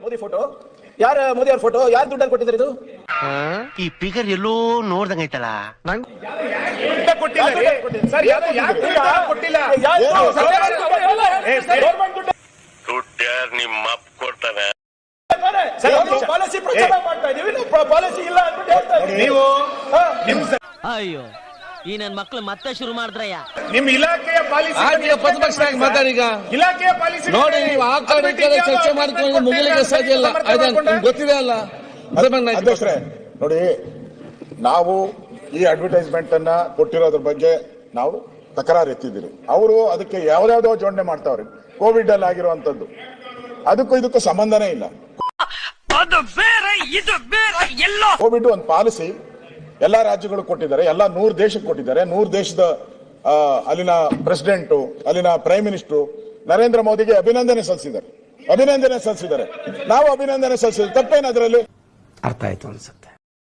Modi photo ಯಾರ ಮೋದಿ ಅವ್ರ photo ಯಾರು ದುಡ್ಡಲ್ಲಿ ಕೊಟ್ಟಿದ್ದಾರೆ ಇದು? ಈ ಫಿಗರ್ ಎಲ್ಲೋ ನೋಡ್ದಂಗ ಐತಲ್ಲ. ದುಡ್ಡು ಕೊಟ್ಟಿಲ್ಲ ಯಾರು ನಿಮ್ಮ ಅಪ್ಪ ಕೊಡ್ತಾನೆ ಪಾಲಿಸಿ ಪ್ರಚಾರ ಮಾಡ್ತಾ ಇದೀವಿ ಪಾಲಿಸಿ ಇಲ್ಲ ಅಂದ್ಬಿಟ್ಟು ಹೇಳ್ತಾ ನೀವು. ಅಯ್ಯೋ. ಈ ನನ್ ಮಕ್ಳು ಮತ್ತೆ ಶುರು ಮಾಡಿದ್ರಯ್ಯ. ನಿಮ್ ಇಲಾಖೆಯ ಪಾಲಿಸಿ ಪ್ರತಿಪಕ್ಷ ಪ್ರತಿಪಕ್ಷನಾಗಿ ಮಾತಾಡೀಗ ಇಲಾಖೆಯ ಪಾಲಿಸಿ ನೋಡಿ ನೀವು ಆ ಚರ್ಚೆ ಮಾಡ್ಕೊಂಡು ಮುಗಿಲಿಕ್ಕೆ ಸಾಧ್ಯ ಇಲ್ಲ. ಗೊತ್ತಿದೆ ಅಲ್ಲ. ಅಧ್ಯಕ್ಷರೇ ನೋಡಿ ನಾವು ಈ ಅಡ್ವರ್ಟೈಸ್ಮೆಂಟ್ ಅನ್ನ ಕೊಟ್ಟಿರೋದ್ರ ಬಗ್ಗೆ ನಾವು ತಕರಾರು ಎತ್ತಿದ್ದೀರಿ. ಅವರು ಅದಕ್ಕೆ ಯಾವ್ದಾವ್ದೋ ಜೋಡಣೆ ಮಾಡ್ತಾವ್ರಿ. ಕೋವಿಡ್ ಅಲ್ಲಿ ಆಗಿರುವಂತದ್ದು ಅದಕ್ಕೂ ಇದಕ್ಕೂ ಸಂಬಂಧನೇ ಇಲ್ಲ. ಕೋವಿಡ್ ಒಂದು ಪಾಲಿಸಿ ಎಲ್ಲಾ ರಾಜ್ಯಗಳು ಕೊಟ್ಟಿದ್ದಾರೆ, ಎಲ್ಲಾ ನೂರು ದೇಶಕ್ಕೆ ಕೊಟ್ಟಿದ್ದಾರೆ. ನೂರು ದೇಶದ ಅಲ್ಲಿನ ಪ್ರೆಸಿಡೆಂಟು ಅಲ್ಲಿನ ಪ್ರೈಮ್ ಮಿನಿಸ್ಟರ್ ನರೇಂದ್ರ ಮೋದಿಗೆ ಅಭಿನಂದನೆ ಸಲ್ಲಿಸಿದ್ದಾರೆ. ಅಭಿನಂದನೆ ಸಲ್ಲಿಸಿದ್ದಾರೆ. ನಾವು ಅಭಿನಂದನೆ ಸಲ್ಲಿಸಿದ್ರೆ ತಪ್ಪೇನು ಅದರಲ್ಲಿ? ಅರ್ಥ ಆಯ್ತು ಅನ್ಸುತ್ತೆ.